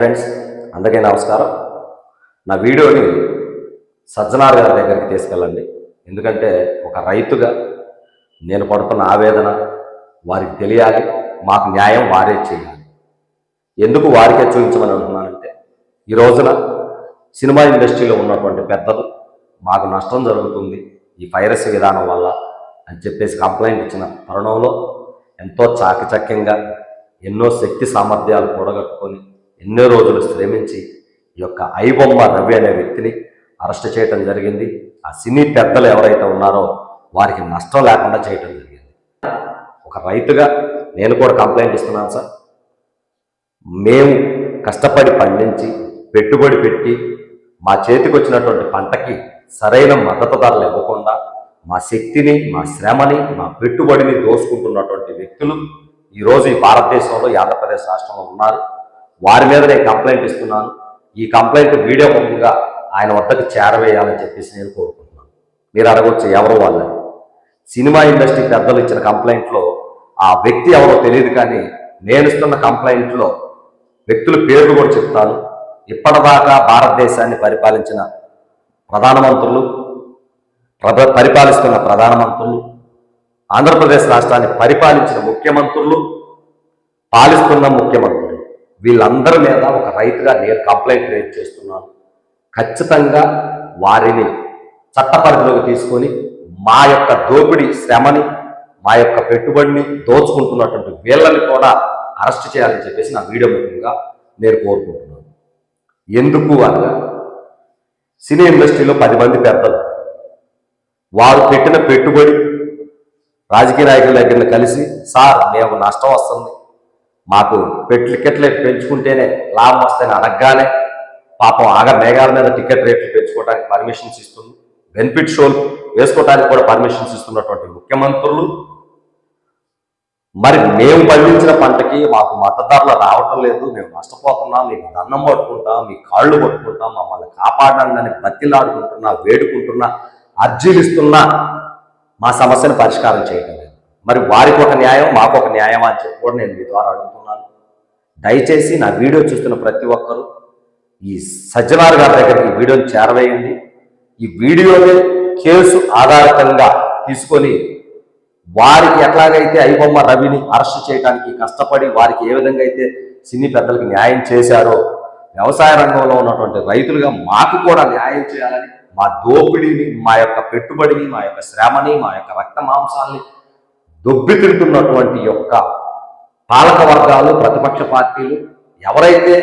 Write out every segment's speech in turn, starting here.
Friends అందరికీ నమస్కారం. నా వీడియోని సజ్జనార్ గారి దగ్గరికి తీసుకెళ్ళండి. ఎందుకంటే ఒక రైతుగా నేను పడుతున్న ఆవేదన వారికి తెలియాలి మాకు న్యాయం వారే చేయాలి. ఎందుకు వారికే చూపించమని అంటున్నానంటే ఈ రోజున సినిమా ఇండస్ట్రీలో ఉన్నటువంటి పెద్దలు మాకు నష్టం జరుగుతుంది ఈ పైరసీ విధానం వల్ల అని చెప్పేసి కంప్లైంట్ ఇచ్చిన తరుణంలో ఎంతో చాకచక్యంగా ఎన్నో శక్తి సామర్థ్యాలు కూడగట్టుకొని ఎన్నో రోజులు శ్రమించి ఈ యొక్క ఐబొమ్మ రవి అనే వ్యక్తిని అరెస్ట్ చేయటం జరిగింది. ఆ సినీ పెద్దలు ఎవరైతే ఉన్నారో వారికి నష్టం లేకుండా చేయటం జరిగింది. ఒక రైతుగా నేను కూడా కంప్లైంట్ ఇస్తున్నాను సార్. మేము కష్టపడి పండించి పెట్టుబడి పెట్టి మా చేతికి వచ్చినటువంటి పంటకి సరైన మద్దతు ధరలు ఇవ్వకుండా మా శక్తిని మా శ్రమని మా పెట్టుబడిని దోసుకుంటున్నటువంటి వ్యక్తులు ఈరోజు ఈ భారతదేశంలో ఈ ఆంధ్రప్రదేశ్ రాష్ట్రంలో ఉన్నారు. వారి మీద నేను కంప్లైంట్ ఇస్తున్నాను. ఈ కంప్లైంట్ వీడియో ముందుగా ఆయన వద్దకు చేరవేయాలని చెప్పేసి నేను కోరుకుంటున్నాను. మీరు అడగొచ్చు ఎవరు వాళ్ళని. సినిమా ఇండస్ట్రీ పెద్దలు ఇచ్చిన కంప్లైంట్లో ఆ వ్యక్తి ఎవరో తెలియదు కానీ నేను ఇస్తున్న కంప్లైంట్లో వ్యక్తుల పేర్లు కూడా చెప్తాను. ఇప్పటిదాకా భారతదేశాన్ని పరిపాలించిన ప్రధానమంత్రులు పరిపాలిస్తున్న ప్రధానమంత్రులు ఆంధ్రప్రదేశ్ రాష్ట్రాన్ని పరిపాలించిన ముఖ్యమంత్రులు పాలిస్తున్న ముఖ్యమంత్రులు. వీళ్ళందరి మీద ఒక రైతుగా నేను కంప్లైంట్ రేట్ చేస్తున్నాను. ఖచ్చితంగా వారిని చట్టపరిధిలోకి తీసుకొని మా యొక్క దోపిడీ శ్రమని మా యొక్క పెట్టుబడిని దోచుకుంటున్నటువంటి వీళ్ళని కూడా అరెస్ట్ చేయాలని చెప్పేసి నా వీడియో ముఖ్యంగా నేను కోరుకుంటున్నాను. ఎందుకు అనగా సినీ ఇండస్ట్రీలో పది మంది పెద్దలు వారు పెట్టిన పెట్టుబడి రాజకీయ నాయకుల దగ్గర కలిసి సార్ మేము నష్టం వస్తుంది మాకు పెట్టి టికెట్లు పెంచుకుంటేనే లాభం వస్తాయని అనగానే పాపం ఆగ మేఘాల మీద టికెట్ రేట్లు పెంచుకోవడానికి పర్మిషన్స్ ఇస్తుంది. బెనిఫిట్ షోలు వేసుకోవడానికి కూడా పర్మిషన్స్ ఇస్తున్నటువంటి ముఖ్యమంత్రులు. మరి మేము పండించిన పంటకి మాకు మద్దతుదారులు రావటం లేదు మేము నష్టపోతున్నాం మీకు దండం పట్టుకుంటాం మీ కాళ్ళు పట్టుకుంటాం మమ్మల్ని కాపాడండి బతిలాడుకుంటున్నా వేడుకుంటున్నా అర్జీలు ఇస్తున్నా మా సమస్యను పరిష్కారం చేయటం లేదు. మరి వారికి ఒక న్యాయం మాకు ఒక న్యాయం అని చెప్పి కూడా నేను మీ ద్వారా అడుగుతున్నాను. దయచేసి నా వీడియో చూస్తున్న ప్రతి ఒక్కరూ ఈ సజ్జనార్ గారి దగ్గరికి ఈ వీడియోని చేరవేయండి. ఈ వీడియోని కేసు ఆధారితంగా తీసుకొని వారికి ఎట్లాగైతే ఐబొమ్మ రవిని అరెస్ట్ చేయడానికి కష్టపడి వారికి ఏ విధంగా అయితే సినీ పెద్దలకు న్యాయం చేశారో వ్యవసాయ రంగంలో ఉన్నటువంటి రైతులుగా మాకు కూడా న్యాయం చేయాలని మా దోపిడీని మా యొక్క పెట్టుబడిని మా యొక్క శ్రమని మా యొక్క రక్త మాంసాల్ని దొబ్బి తింటున్నటువంటి యొక్క పాలక వర్గాలు ప్రతిపక్ష పార్టీలు ఎవరైతే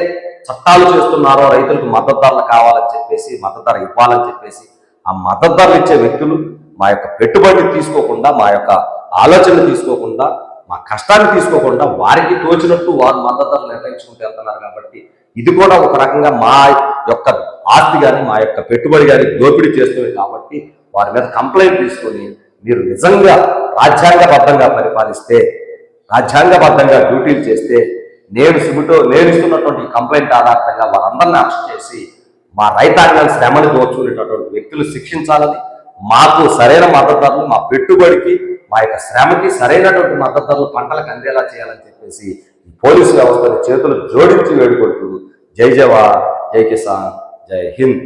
చట్టాలు చేస్తున్నారో రైతులకు మద్దతు ధరలు కావాలని చెప్పేసి మద్దతు ధర ఇవ్వాలని చెప్పేసి ఆ మద్దతు ధరలు ఇచ్చే వ్యక్తులు మా యొక్క పెట్టుబడిని తీసుకోకుండా మా యొక్క ఆలోచనలు తీసుకోకుండా మా కష్టాన్ని తీసుకోకుండా వారికి తోచినట్టు వారు మద్దతు ధరలు నిర్ణయించుకుంటూ వెళ్తున్నారు కాబట్టి ఇది కూడా ఒక రకంగా మా యొక్క ఆస్తి కానీ మా యొక్క పెట్టుబడి కానీ దోపిడీ చేస్తుంది కాబట్టి వారి మీద కంప్లైంట్ తీసుకొని మీరు నిజంగా రాజ్యాంగబద్ధంగా పరిపాలిస్తే రాజ్యాంగబద్ధంగా డ్యూటీలు చేస్తే నేను సుమిటో నేను ఇస్తున్నటువంటి కంప్లైంట్ ఆధారంగా వారందరినీ అరెస్ట్ చేసి మా రైతాంగాన్ని శ్రమను దోచుకునేటటువంటి వ్యక్తులు శిక్షించాలని మాకు సరైన మద్దతు మా పెట్టుబడికి మా యొక్క శ్రమకి సరైనటువంటి మద్దతు పంటలకు అందేలా చేయాలని చెప్పేసి పోలీసు వ్యవస్థను చేతులు జోడించి వేడుకుంటూ జై జవాన్ జై కిసాన్ జై హింద్.